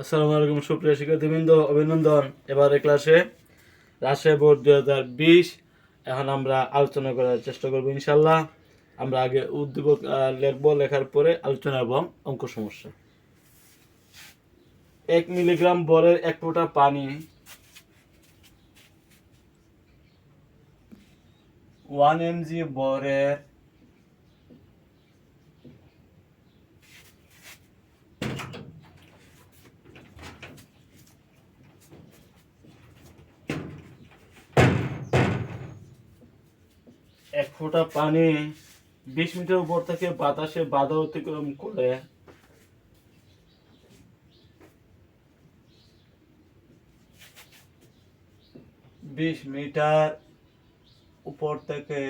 আসসালামু আলাইকুম, সুপ্রিয় শিক্ষার্থীবৃন্দ, অভিনন্দন। এবারে ক্লাসে রাজশাহী বোর্ড দুই হাজার বিশ, এখন আমরা আলোচনা করার চেষ্টা করব ইনশাল্লাহ আমরা আগে উদ্দীপক লিখব, লেখার পরে আলোচনা এবং অঙ্ক সমস্যা। এক মিলিগ্রাম বরের এক ফোঁটা পানি ওয়ান এমজি বরের এক ফোঁটা পানি বিশ মিটার উপর থেকে বাতাসে বাধা অতিক্রম করে। বিশ মিটার উপর থেকে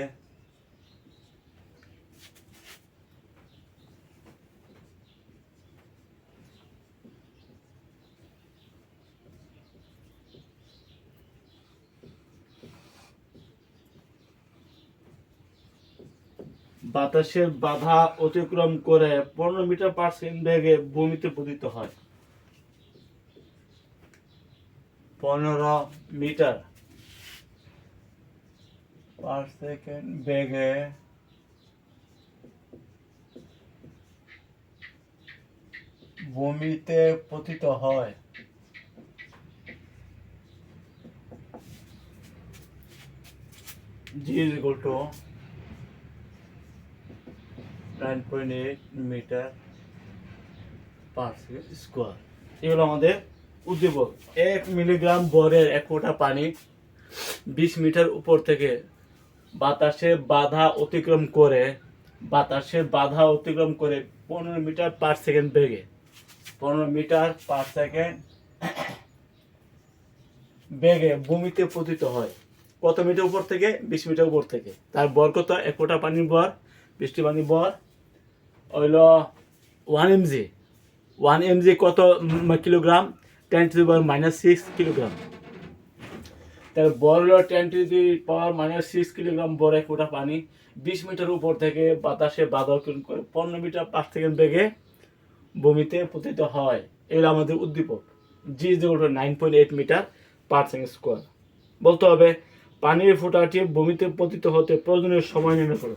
বাতাসের বাধা অতিক্রম করে পনেরো মিটার পার সেকেন্ড বেগে ভূমিতে পতিত হয়। পনেরো মিটার পার সেকেন্ড বেগে ভূমিতে পতিত হয়। G nine point eight metre per second square এগুলো আমাদের উদ্দীপক। এক মিলিগ্রাম বরের এক ফোঁটা পানি বিশ মিটার উপর থেকে বাতাসে বাধা অতিক্রম করে বাতাসের বাধা অতিক্রম করে পনেরো মিটার পার সেকেন্ড বেগে। পনেরো মিটার পার সেকেন্ড বেগে ভূমিতে পতিত হয়। কত মিটার উপর থেকে? বিশ মিটার উপর থেকে। তার বর কত এক ফোঁটা পানির বর বৃষ্টি পানির বর হইল ওয়ান এমজি ওয়ান এমজি কত kilogram ten to power minus six kilogram তার হলো ten to the power minus six kilogram বর এক ফোঁটা পানি। বিশ মিটার উপর থেকে বাতাসে করে পনেরো মিটার পাঁচ সেকেন্ড বেগে ভূমিতে পতিত হয়। এগুলো আমাদের উদ্দীপক। জি যেগুলো nine point eight metre per second square বলতে হবে, পানির ফোঁটাটি ভূমিতে পতিত হতে প্রয়োজনীয় সময় নির্ণয় করো।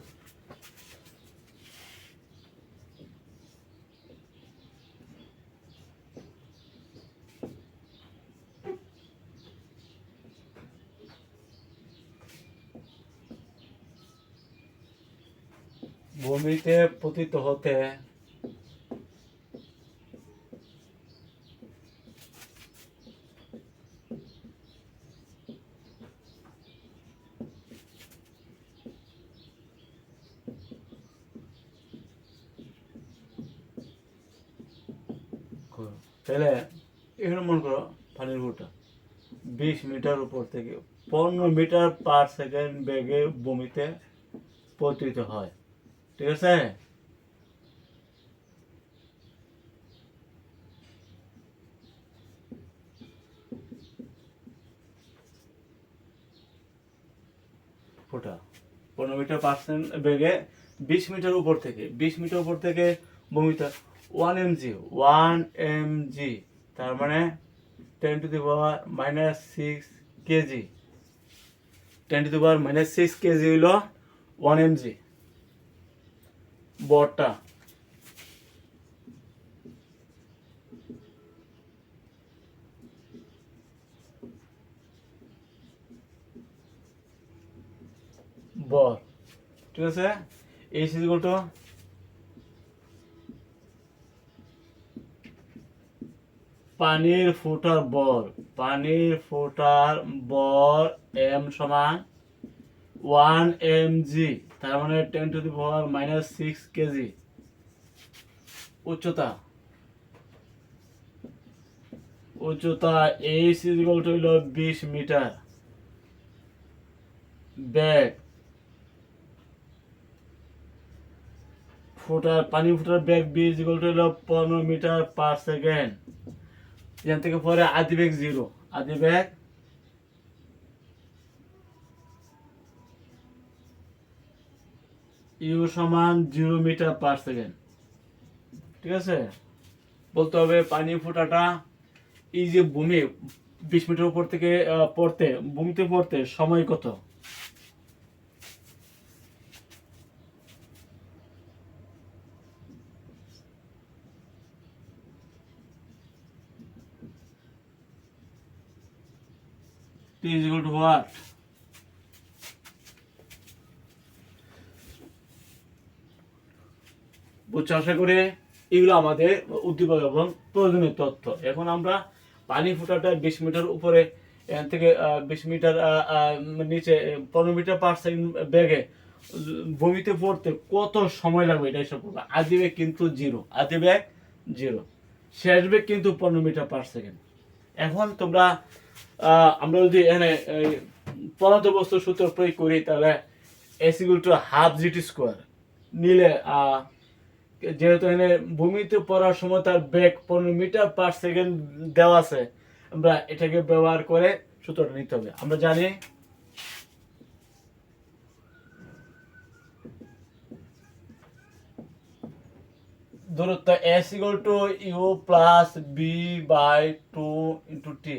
পতিত হতে তাহলে এখানে মনে করো, পানির ফুটা বিশ মিটার উপর থেকে পনেরো মিটার পার সেকেন্ড বেগে ভূমিতে পতিত হয়। ঠিক আছে ফোটা পনেরো মিটার পার্সেন্ট বেগে বিশ মিটার উপর থেকে, বিশ মিটার উপর থেকে বমিটার one M G one M G তার মানে ten to the power minus six kg ten to the power minus six kg হইল ওয়ান এম জি বরটা বর ঠিক আছে? এই সিজগুলো পানির ফুটার বর পানির ফুটার বর এম সমান ওয়ান এম জি তার মানে ten to the power minus six kg উচ্চতা। উচ্চতা এই সিজগল হইল বিশ মিটার। ব্যাগ। ফুটার, পানি ফুটার ব্যাগ বিশ গোল্ড হইল পনেরো মিটার পার সেকেন্ড এখান থেকে পরে আদি ব্যাগ জিরো আদি ব্যাগ ইউ সমান জিরো মিটার পার সেকেন্ড ঠিক আছে? বলতে হবে পানি ফোঁটাটা এই যে ভূমি, বিশ মিটার উপর থেকে পড়তে, ভূমিতে পড়তে সময় কত? T is equal to what? বুঝছ? আশা করে এগুলো আমাদের উদ্দীপক এবং প্রয়োজনীয় তথ্য। এখন আমরা পানি ফুটাটা বিশ মিটার উপরে, এখান থেকে বিশ মিটার নিচে, পনেরো মিটার পার সেকেন্ড ব্যাগে ভূমিতে পড়তে কত সময় লাগবে এটা হিসাব করব? আদি ব্যাগ কিন্তু জিরো আদি ব্যাগ জিরো শেষ ব্যাগ কিন্তু পনেরো মিটার পার সেকেন্ড এখন তোমরা আমরা যদি এখানে পদার্থ বস্তু সূত্র প্রয়োগ করি, তাহলে S equal to half GT square নিলে যেহেতু এখানে ভূমিতে পড়ার সময় তার বেগ পনেরো মিটার পার সেকেন্ড দেওয়া আছে, আমরা এটাকে ব্যবহার করে সূত্রটা নিতে হবে। আমরা জানি দূরত্ব S equal to U plus V by two into T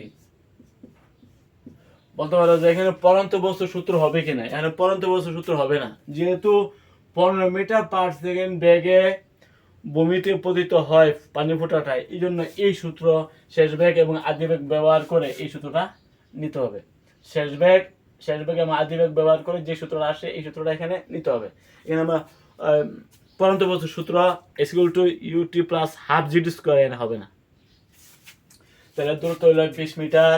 বলতে পারো যে এখানে পরন্ত বস্তু সূত্র হবে কিনা এখানে পরন্ত বস্তু সূত্র হবে না। যেহেতু পনেরো মিটার পার সেকেন্ড বেগে ভূমিতে পতিত হয় পানি ফোটাটায় এই জন্য এই সূত্র শেষ বেগ এবং আদি বেগ ব্যবহার করে এই সূত্রটা নিতে হবে। শেষ বেগ শেষ বেগ এবং আদি বেগ ব্যবহার করে যে সূত্রটা আসে, এই সূত্রটা এখানে নিতে হবে। এখানে আমরা পরন্ত বস্তু সূত্র S equal to UT plus half GT square হবে না। তাহলে দূরত্ব হলো বিশ মিটার।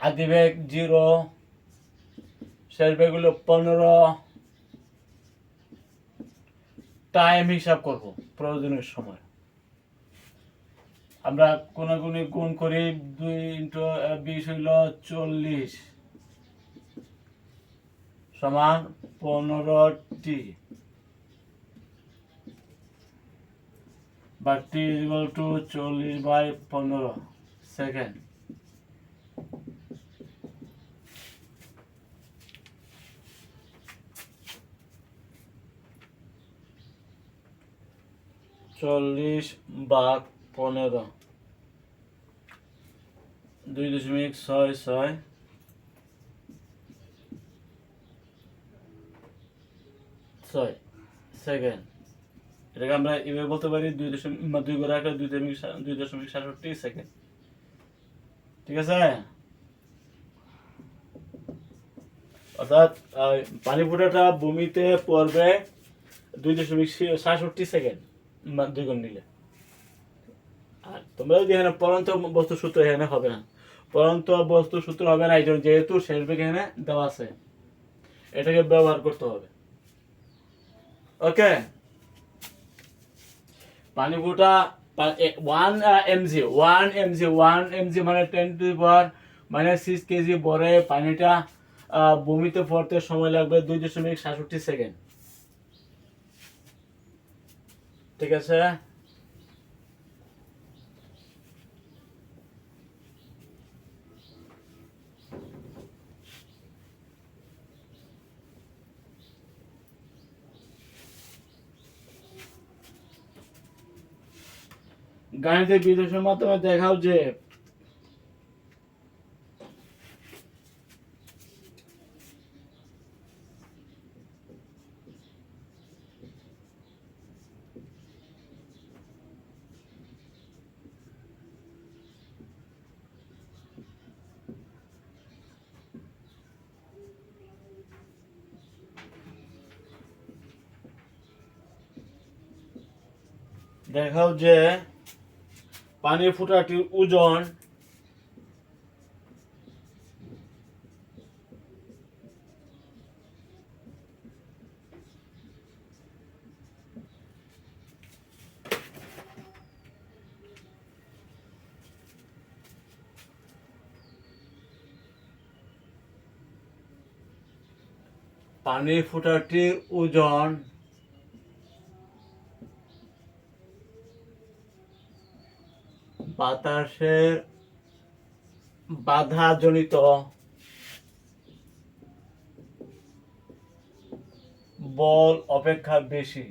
আদি বেগ জিরো শেষ পনেরো। টাইম হিসাব করব প্রয়োজনের সময়। আমরা কোনাগুনি গুণ করি দুই ইন্টু বিশ হইল চল্লিশ। সমান পনেরোটি। বা টি ইকুয়াল টু চল্লিশ বাই পনেরো। সেকেন্ড চল্লিশ বাঘ পনেরো। দুই দশমিক ছয় ছয়। ছয় সেকেন্ড এটাকে আমরা এভাবে বলতে পারি দুই দশমিক দুই করে দুই দশমিক দুই দশমিক সাতষট্টি সেকেন্ড ঠিক আছে? অর্থাৎ আহ, পানি ফোটাটা ভূমিতে পড়বে দুই দশমিক সাতষট্টি সেকেন্ড দুই গুণ নিলে। আর তোমরা যদি এখানে পরন্ত বস্তু সূত্র এখানে হবে না। পরন্ত বস্তু সূত্র হবে না এই জন্য যেহেতু শেষ বেগ এখানে দেওয়া আছে এটাকে ব্যবহার করতে হবে। ওকে? পানি ফুটা one mg one mg one mg মানে টেন টু পাওয়ার মানে সিক্স কেজি ভরে পানিটা ভূমিতে পড়তে সময় লাগবে দুই দশমিক সাতষট্টি সেকেন্ড। ঠিক আছে? গাণিতিক বিশ্লেষণের মাধ্যমে দেখাও যে দেখাও যে পানির ফুটাটির ওজন পানির ফুটাটির ওজন বাতাসের বাধা জনিত বল অপেক্ষা বেশি।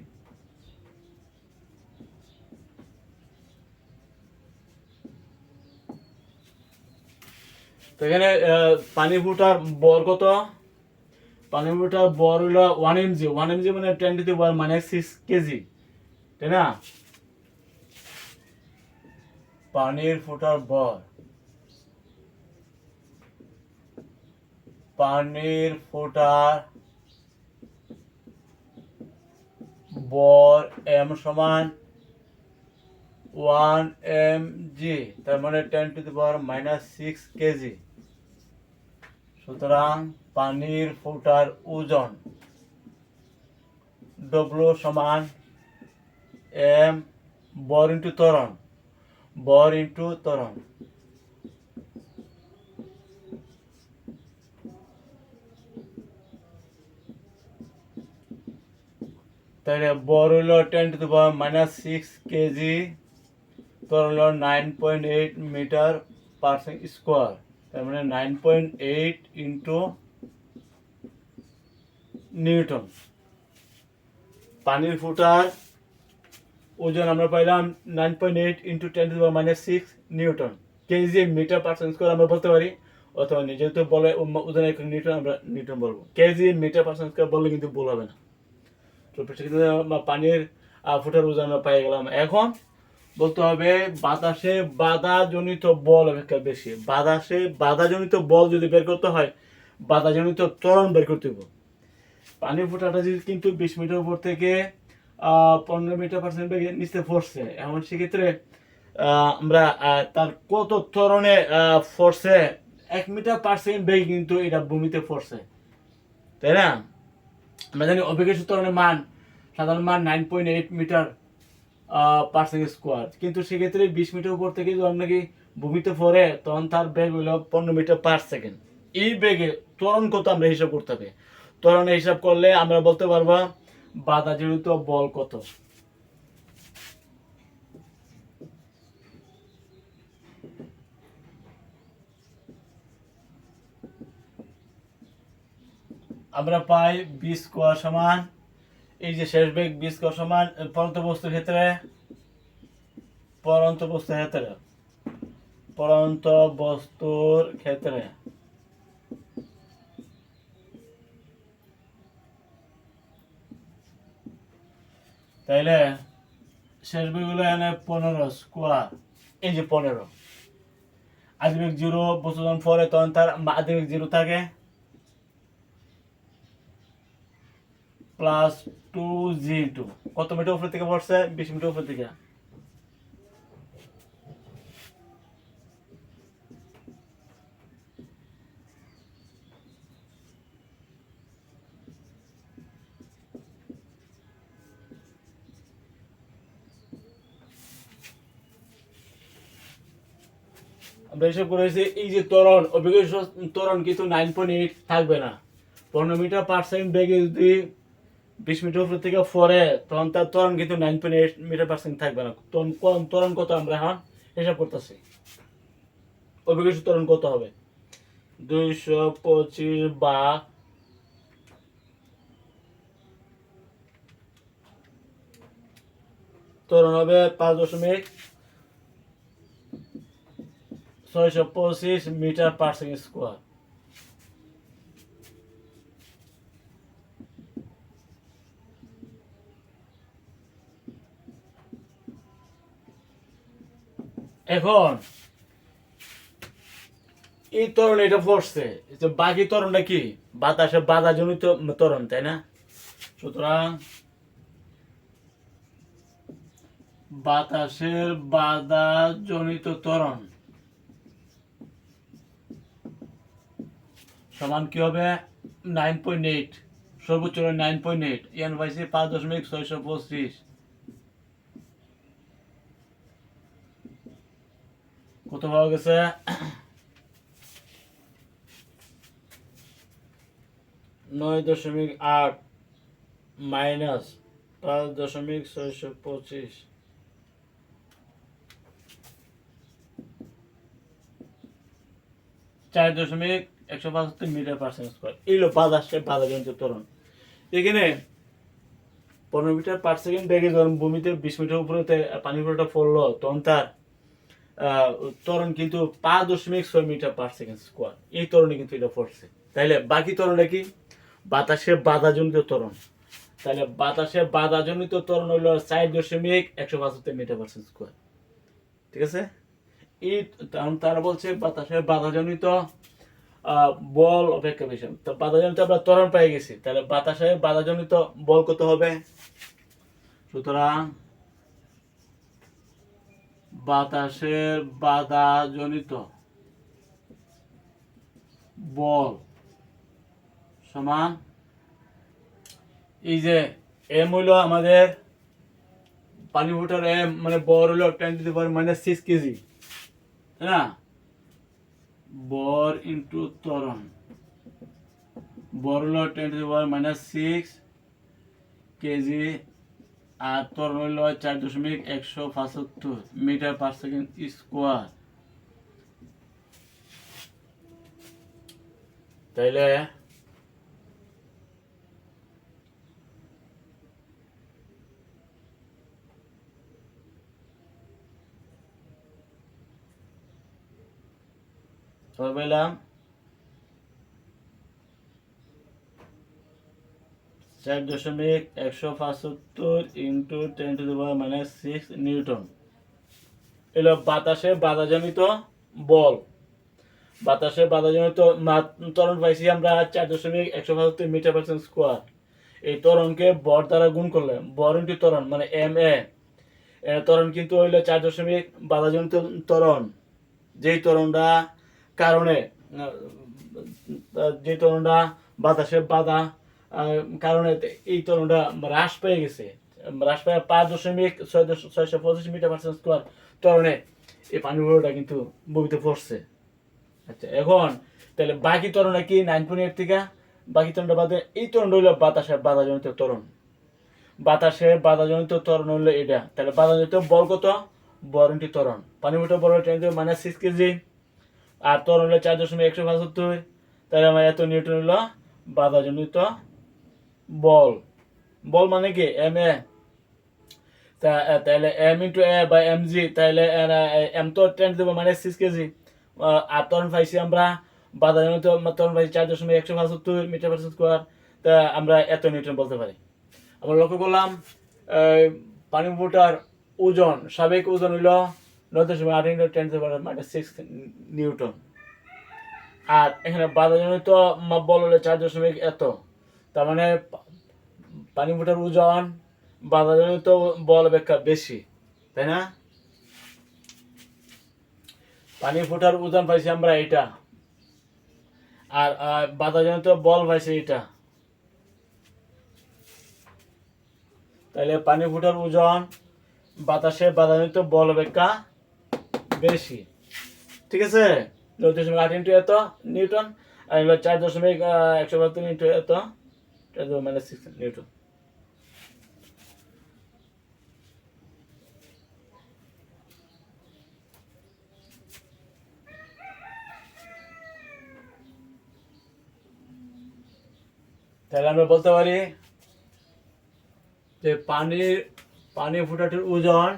তো এখানে পানি ফুটার বর কত? পানি ফুটার বর হইল ওয়ান এমজি ওয়ান এমজি মানে টেন টু ওয়ান মানে সিক্স কেজি তাই না? পানির ফুটার বর পানির ফুটার বর এম সমান ওয়ান এম জি তার মানে ten to the power minus six kg সুতরাং পানির ফুটার ওজন ডব্লু সমান এম বর ইন্টু ত্বরণ। বর ইন্টু ত্বরণ তাহলে বর হলো ten to power minus six kg তোর হলো nine point eight metre per square তার মানে nine point eight into newton পানির ফুটার ওজন আমরা পাইলাম nine point eight into ten to minus six newton kg metre per square আমরা বলতে পারি, অথবা যেহেতু বলে ওজন এক নিউটন, আমরা নিউটন বলব। কেজি মিটার পার স্কোয়ার বললে কিন্তু ভুল হবে না। তো সেক্ষেত্রে পানির ফুটার ওজন আমরা পেয়ে গেলাম। এখন বলতে হবে বাতাসে বাধাজনিত বল অপেক্ষা বেশি। বাতাসে বাধাজনিত বল যদি বের করতে হয়, বাধাজনিত ত্বরণ বের করতে হবে পানি ফোটাটা যদি কিন্তু বিশ মিটার উপর থেকে পনেরো মিটার পার্সেন্ট বেগে নিচে পড়ছে। এমন সেক্ষেত্রে আমরা তার কত ত্বরণে ফোর্সে এক মিটার পার্সেন্ট বেগে কিন্তু এটা ভূমিতে পড়ছে। তাই না? আমরা জানি অভিজ্ঞ ত্বরণের মান, সাধারণ মান nine point eight metre per second square কিন্তু সেক্ষেত্রে বিশ মিটার উপর থেকে যখন নাকি ভূমিতে পড়ে, তখন তার বেগ হইল পনেরো মিটার পার সেকেন্ড এই বেগে ত্বরণ কত আমরা হিসাব করতে হবে? ত্বরণে হিসাব করলে আমরা বলতে পারব বাধা জড়িত বল কত? আমরা পাই বি স্কোয়ার সমান, এই যে শেষ বেগ বি স্কোয়ার সমান পরন্ত বস্তুর ক্ষেত্রে পরন্ত বস্তুর ক্ষেত্রে পরন্ত বস্তুর ক্ষেত্রে। তাইলে শেষ বইগুলো এনে পনেরো স্কোয়া এই যে পনেরো। আজমিক জিরো বস্তু যখন পরে তখন তার আদিবেগ জিরো থাকে। প্লাস টু জি টু কত মিটার উপরে থেকে পড়ছে? বিশ মিটার উপরে থেকে আমরা এসব করেছি এই যে ত্বরণ, অভিজ্ঞ ত্বরণ কিন্তু নাইন পয়েন্ট এইট থাকবে না। পনেরো মিটার পার সেকেন্ড বেগে যদি বিশ মিটার উপর থেকে পরে তখন তার ত্বরণ কিন্তু nine point eight metre per second থাকবে না। তখন কোন ত্বরণ কত আমরা এখন হিসাব করতেছি? অভিজ্ঞ ত্বরণ কত হবে? দুইশো পঁচিশ বা ত্বরণ হবে পাঁচ দশমিক ছয়শো পঁচিশ মিটার পার স্কোয়ার। এখন, এই ত্বরণ এটা পড়ছে বাকি ত্বরণটা কি? বাতাসে বাধা জনিত ত্বরণ তাই না? সুতরাং বাতাসের বাধা জনিত ত্বরণ সমান কি হবে? নাইন পয়েন্ট এইট সর্বোচ্চ নাইন পয়েন্ট এইট এন পাইছি পাঁচ দশমিক ছয়শো পঁচিশ। কত পাওয়া গেছে? নয় দশমিক আট মাইনাস পাঁচ দশমিক ছয়শো পঁচিশ। চার দশমিক একশো পঁচাত্তর মিটার পার সেকেন্ড স্কোয়ার এগুলো বাতাসে বাধা জনিত ত্বরণ এখানে পনেরো মিটার পার সেকেন্ড বেগে যখন ভূমিতে বিশ মিটার উপরে পানি পুরোটা পড়ল তখন তার আহ, ত্বরণ কিন্তু পাঁচ দশমিক ছয় মিটার পার সেকেন্ড স্কোয়ার এই ত্বরণে কিন্তু এটা পড়ছে। তাইলে বাকি ত্বরণটা কি? বাতাসে বাধাজনিত ত্বরণ তাহলে বাতাসে বাধাজনিত ত্বরণ হইল চার দশমিক একশো পঁচাত্তর মিটার পার স্কোয়ার ঠিক আছে? এই কারণ তারা বলছে বাতাসে বাধাজনিত বল অপেক্ষা বেশি। তো বাধাজনিত আমরা ত্বরণ পেয়ে গেছি। তাহলে বাতাসে বাধাজনিত বল কত হবে? সুতরাং বাতাসের বাধাজনিত বল সমান এই যে এম হইল আমাদের পানি ফুটার এম মানে বল হইল ten to the power minus six kg তাই না? বর ইন্টু ত্বরণ। বর হইল ten to the power minus six kg, আর ত্বরণ হইল চার দশমিক একশো পঁচাত্তর মিটার পার সেকেন্ড স্কোয়ার তাইলে তবে পেলাম চার দশমিক একশো পঁচাত্তর into ten to the six newton. এলো বাতাসে বাধাজনিত বল। বাতাসে বাধাজনিত ত্বরণ পাইছি আমরা চার দশমিক একশো পঁচাত্তর মিটার পার্সেন্ট স্কোয়ার এই ত্বরণকে বর দ্বারা গুণ করলে, বর ইন্টু ত্বরণ মানে এম এ এর ত্বরণ কিন্তু হইল চার দশমিক বাধাজনিত ত্বরণ। যেই ত্বরণটা কারণে যে ত্বরণটা বাতাসে বাধা কারণে এই ত্বরণটা হ্রাস পেয়ে গেছে। হ্রাস পেয়ে পাঁচ দশমিক ছয় ছয়শো পঁচিশ মিটার পার্সেন্ট স্কোয়ার ত্বরণে এই পানিগুলোটা কিন্তু বইতে পড়ছে। আচ্ছা এখন তাহলে বাকি ত্বরণটা কি নাইন পয়েন্ট এইট থেকে? বাকি ত্বরণটা বাদে এই ত্বরণটা হইল বাতাসের বাধাজনিত ত্বরণ বাতাসের বাধাজনিত ত্বরণ হলো এটা। তাহলে বাধাজনিত বল কত? বরণটি তরণ। পানি ফুটো বল মাইনাস সিক্স কেজি আর ত্বরণ হলো চার দশমিক একশো পঁচাত্তর। তাহলে আমার এত নিউটন হলো বাধাজনিত বল। বল মানে কি? এম এ তাহলে এম ইন্টু এ বা এম জি তাহলে এম তো টেন দেবো মানে সিক্স কেজি। আর ত্বরণ পাইছি আমরা বাধাজনিত ত্বরণ পাইছি চার দশমিক একশো পঁচাত্তর মিটার পার স্কোয়ার তা, আমরা এত নিউটন বলতে পারি। আমরা লক্ষ্য করলাম পানি ফুটার ওজন, সাবেক ওজন হইল নয় দশমিক আট into ten minus six newton. আর এখানে বাধাজনিত মা- বল হলো চার দশমিক এত। তার মানে পানি ফুটার ওজন বাধাজনিত বল অপেক্ষা বেশি, তাই না? পানি ফুটার ওজন পাইছি আমরা এটা আর বাধাজনিত বল পাইছি এটা তাহলে পানি ফুটার ওজন বাতাসে বাধাজনিত বল অপেক্ষা বেশি। ঠিক আছে? নয় দশমিক আট ইন্টু এত নিউটন, আর হলো চার দশমিক একশো বাহাত্তর ইন্টু এত মানে সিক্স নিউটন। তাহলে আমরা বলতে পারি যে পানির পানি ফুটাটির ওজন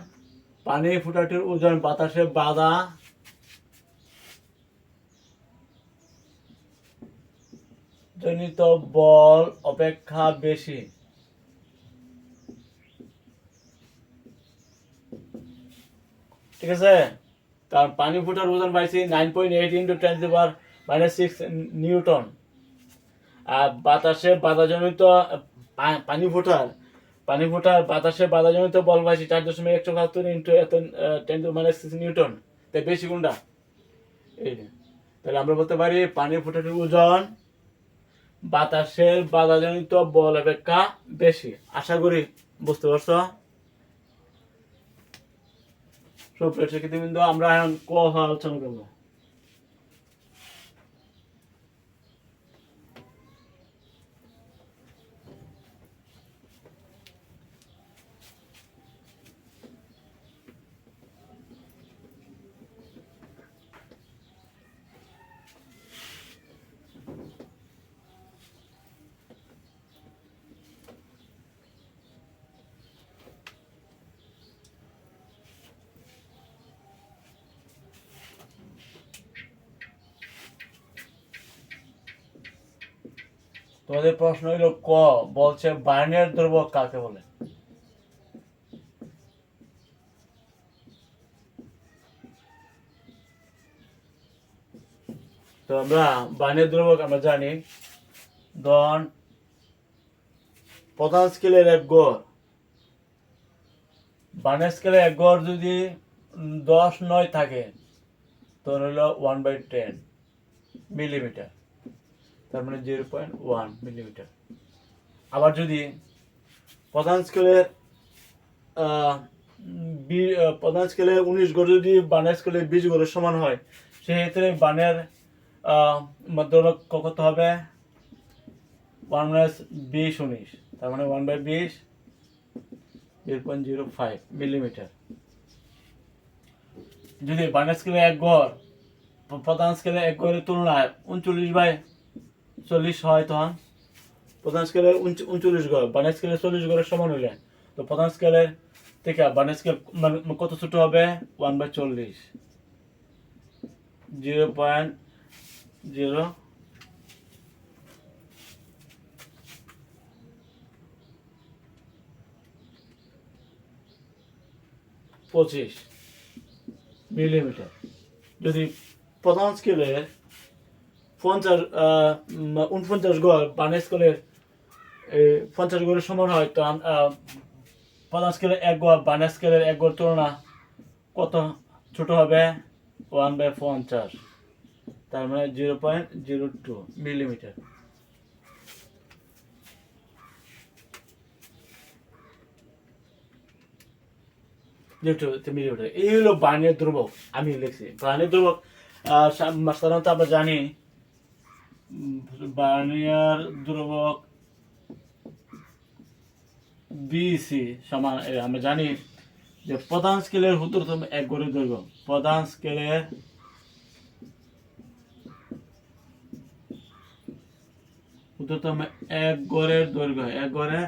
পানি ফুটাটির ওজন বাতাসে বাধা। জনিত বল অপেক্ষা বেশি। ঠিক আছে? কারণ পানি ফুটার ওজন পাইছি nine point eight into ten power minus six newton আর বাতাসে বাধাজনিত পানি ফোটার পানি ফোটার বাতাসে বাধাজনিত বল পাইছি, চার দশমিক একশো বাহাত্তর ইন্টু এত ten to minus six newton. তাই বেশি কোনটা? এই। তাহলে আমরা বলতে পারি পানি ফোটাটির ওজন বাতাসের বাধাজনিত বল অপেক্ষা বেশি। আশা করি বুঝতে পারছ? সব প্রেক্ষিত বিন্দু আমরা এখন ক আলোচনা করব। তোমাদের প্রশ্ন হইল ক? বলছে বার্নিয়ার দ্রব্য কাকে বলে? তো আমরা বার্নিয়ার দ্রব্য আমরা জানি। ধন প্রধান স্কেলের এক গড়। বার্নিয়ার স্কেলের এক গড় যদি দশ নয় থাকে তো হলো ওয়ান বাই টেন মিলিমিটার তার মানে জিরো পয়েন্ট ওয়ান মিলিমিটার আবার যদি প্রধান স্কেলের প্রধান স্কেলে উনিশ গড় যদি বানের স্কেলে বিশ গড়ের সমান হয়, সেক্ষেত্রে বানের মধ্যরক কত হবে? ওয়ান মাইনাস বিশ উনিশ। তার মানে ওয়ান বাই বিশ zero point zero five millimetre যদি বানের স্কেলে এক গড় প্রধান স্কেলে এক গড়ের তুলনায় উনচল্লিশ বাই চল্লিশ হয় তখন। প্রধান স্কেলের উনচল্লিশ গড় বানের স্কেলের চল্লিশ গড়ের সমান হইলে। তো প্রধান স্কেলের থেকে বানের স্কেল মানে কত ছোট হবে? ওয়ান বাই চল্লিশ। Zero point zero. পঁচিশ। মিলিমিটার। যদি প্রধান স্কেলের পঞ্চাশ উনপঞ্চাশ গড় বানের স্কেলের পঞ্চাশ গড়ের সমান হয়। আহ, প্রধান স্কেলের এক গড় বানের স্কেলের এক গড় তুলনা কত ছোট হবে? ওয়ান বাই পঞ্চাশ। তার মানে zero point zero two millimetre. Millimetre. এই হলো বানের ধ্রুবক। আমি লিখছি বানের ধ্রুবক সাধারণত আমরা জানি বার্নিয়ার ধ্রুবক বিসি সমান আমরা জানি যে প্রধান স্কেলের ক্ষুদ্রতম এক গড়ের দৈর্ঘ্য। প্রধান স্কেলের ক্ষুদ্রতম এক গড়ের দৈর্ঘ্য, এক গড়ের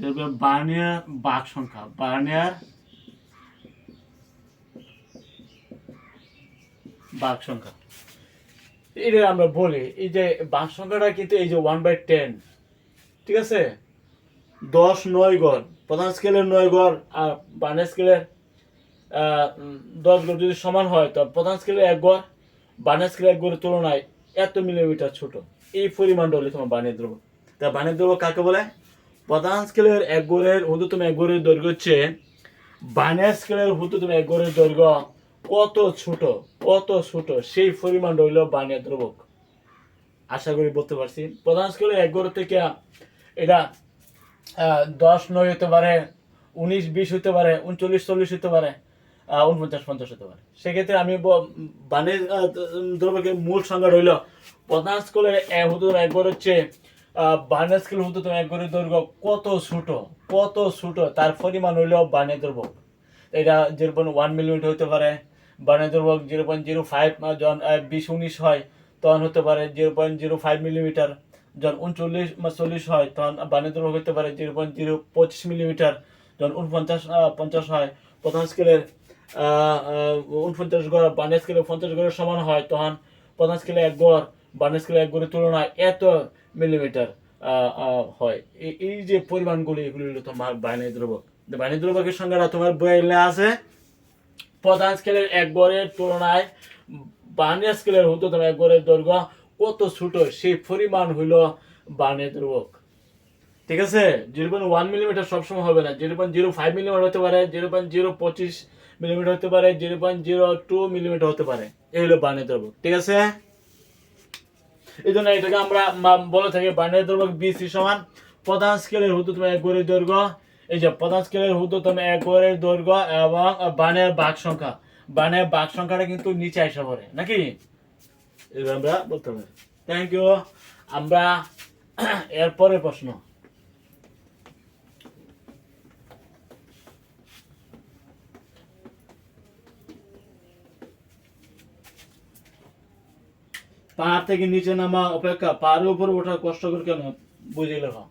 দৈর্ঘ্য বার্নিয়ার বাক সংখ্যা, বার্নিয়ার বাক সংখ্যা। এটা আমরা বলি, এই যে বাক সংখ্যাটা কিন্তু এই যে ওয়ান বাই টেন ঠিক আছে? দশ নয় গড় প্রধান স্কেলের নয় গড় আর বানের স্কেলের দশ গড় যদি সমান হয়, তো প্রধান স্কেলের এক গড় বানের স্কেলের এক গড়ের তুলনায় এত মিলিমিটার ছোট। এই পরিমাণটা হলে তোমার বানের দ্রব্য। তা বানের দ্রব্য কাকে বলে? প্রধান স্কেলের এক গড়ের ঊর্ধ্বতম এক গড়ের দৈর্ঘ্য হচ্ছে বানের স্কেলের ঊর্ধ্বতম এক গড়ের দৈর্ঘ্য কত ছোট কত ছোট সেই পরিমাণটা হইল বানের দ্রবক। আশা করি বলতে পারছি। প্রধান স্কেলের এক গড় থেকে এটা দশ নয় হতে পারে উনিশ বিশ হতে পারে উনচল্লিশ চল্লিশ হতে পারে উনপঞ্চাশ পঞ্চাশ হতে পারে। সেক্ষেত্রে আমি ব- বানের আহ, দ্রব্যের মূল সংখ্যা রইল প্রধান স্কুলের এক হতো এক গড় হচ্ছে বানের স্কেল হতো এক গড়ের দৈর্ঘ্য কত ছোট কত ছোট তার পরিমাণ হইল বানের দ্রব্য এটা পয়েন্ট ওয়ান মিলিমিটার হতে পারে বানের দ্রব্য জিরো পয়েন্ট জিরো ফাইভ যখন বিশ উনিশ হয়, তখন হতে পারে zero point zero five millimetre. যখন উনচল্লিশ চল্লিশ হয়, তখন বানের দ্রব্য হতে পারে জিরো পয়েন্ট জিরো পঁচিশ মিলিমিটার। যখন উনপঞ্চাশ পঞ্চাশ হয়, প্রধান স্কেলের উনপঞ্চাশ গড় বানের স্কেলে পঞ্চাশ গড়ের সমান হয়, তখন প্রধান স্কেলে এক গড় বানের স্কেলে এক গড়ের তুলনায় এত মিলিমিটার হয়। এই- যে পরিমাণগুলি, এগুলি হলো তোমার বানের দ্রব্য। বানের দ্রব্যকের সংখ্যাটা তোমার বইলে আছে। প্রধান স্কেলের এক গড়ের তুলনায় বানের স্কেলের ঊর্ধ্বতম এক গড়ের দৈর্ঘ্য কত ছোট সেই পরিমাণ হইল বানের ধ্রুবক ঠিক আছে? জিরো পয়েন্ট ওয়ান মিলিমিটার সবসময় হবে না। Zero point zero five millimetre হতে পারে, জিরো পয়েন্ট জিরো পঁচিশ মিলিমিটার হতে পারে, zero point zero two millimetre হতে পারে। এই হলো বানের দ্রবক ঠিক আছে? এই জন্য এটাকে আমরা বলে থাকি বানের দ্রবক বিসি সমান। প্রধান স্কেলের হতো তোমার এক গড়ের দৈর্ঘ্য এই যে প্রধান স্কেলের ঊর্ধ্বতম এক গড়ের দৈর্ঘ্য এবং বানের বাঘ সংখ্যা। বানের বাঘ সংখ্যাটা কিন্তু নিচে আসা পড়ে, নাকি? আমরা বলতে পারি। থ্যাংক ইউ আমরা এরপরে প্রশ্ন। পাহাড় থেকে নিচে নামা অপেক্ষা পাহাড়ের উপর ওঠা কষ্টকর কেন বুঝে লেখা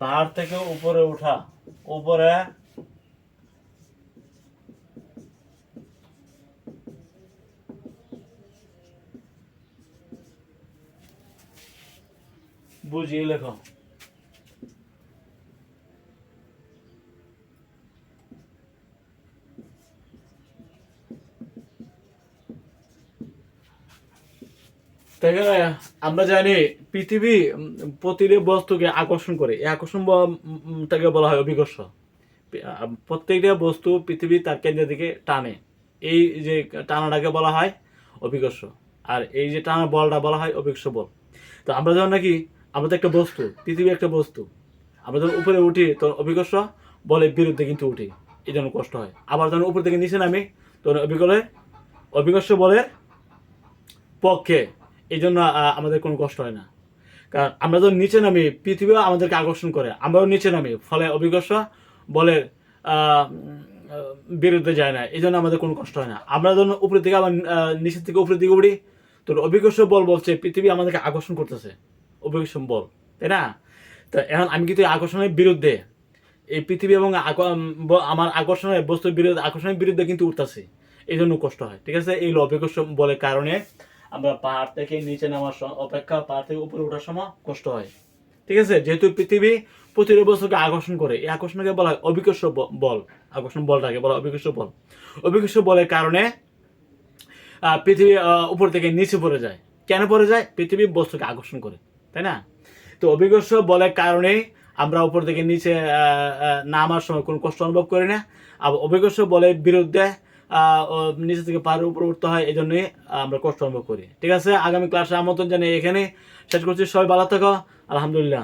পাহাড় থেকে উপরে উঠা উপরে। বুঝিয়ে লেখো। আমরা জানি পৃথিবী প্রতিটি বস্তুকে আকর্ষণ করে। এই আকর্ষণ তাকে বলা হয় অভিকর্ষ। প্রত্যেকটা বস্তু পৃথিবী তার কেন্দ্রের দিকে টানে। এই যে টানাটাকে বলা হয় অভিকর্ষ। আর এই যে টানা বলটা বলা হয় অভিকর্ষ বল। তো আমরা যখন নাকি, আমরা তো একটা বস্তু, পৃথিবী একটা বস্তু। আমরা যখন উপরে উঠি, তখন অভিকর্ষ বলের বিরুদ্ধে কিন্তু উঠি। এই জন্য কষ্ট হয়। আবার যখন উপর থেকে নিচে নামি, তখন অভিকলে, অভিকর্ষ বলের পক্ষে এই জন্য আমাদের কোনো কষ্ট হয় না। কারণ আমরা যখন নিচে নামি, পৃথিবীও আমাদেরকে আকর্ষণ করে। আমরাও নিচে নামি, ফলে অভিকর্ষ বলের বিরুদ্ধে যায় না। এই জন্য আমাদের কোনো কষ্ট হয় না। আমরা যখন উপরের দিকে আবার নিচের থেকে উপরের দিকে উঠি তো অভিজ্ঞ বল বলছে, পৃথিবী আমাদেরকে আকর্ষণ করতেছে। অভিকর্ষ বল, তাই না? তো এখন আমি কিন্তু আকর্ষণের বিরুদ্ধে, এই পৃথিবী এবং আমার আকর্ষণের বস্তুর বিরুদ্ধে, আকর্ষণের বিরুদ্ধে কিন্তু উঠতেছে। এই জন্য কষ্ট হয়, ঠিক আছে? এই অভিজ্ঞ বলের কারণে আমরা পাহাড় থেকে নিচে নামার অপেক্ষা পাহাড় থেকে উপরে ওঠার সময় কষ্ট হয়। ঠিক আছে? যেহেতু পৃথিবী প্রতিটি বস্তুকে আকর্ষণ করে, এই আকর্ষণকে বলা হয় অভিকর্ষ বল। আকর্ষণ বলটাকে বলা অভিকর্ষ বল। অভিকর্ষ বলের কারণে পৃথিবী উপর থেকে নিচে পড়ে যায়। কেন পড়ে যায়? পৃথিবী বস্তুকে আকর্ষণ করে, তাই না? তো অভিকর্ষ বলের কারণে আমরা উপর থেকে নিচে নামার সময় কোনো কষ্ট অনুভব করি না। আবার অভিকর্ষ বলের বিরুদ্ধে নিচে থেকে পাহাড়ের উপরে উঠতে হয় এই জন্যই আমরা কষ্ট অনুভব করি। ঠিক আছে? আগামী ক্লাসে আমন্ত্রণ জানিয়ে এখানে শেষ করছি। সবাই ভালো থাকো। আলহামদুলিল্লাহ।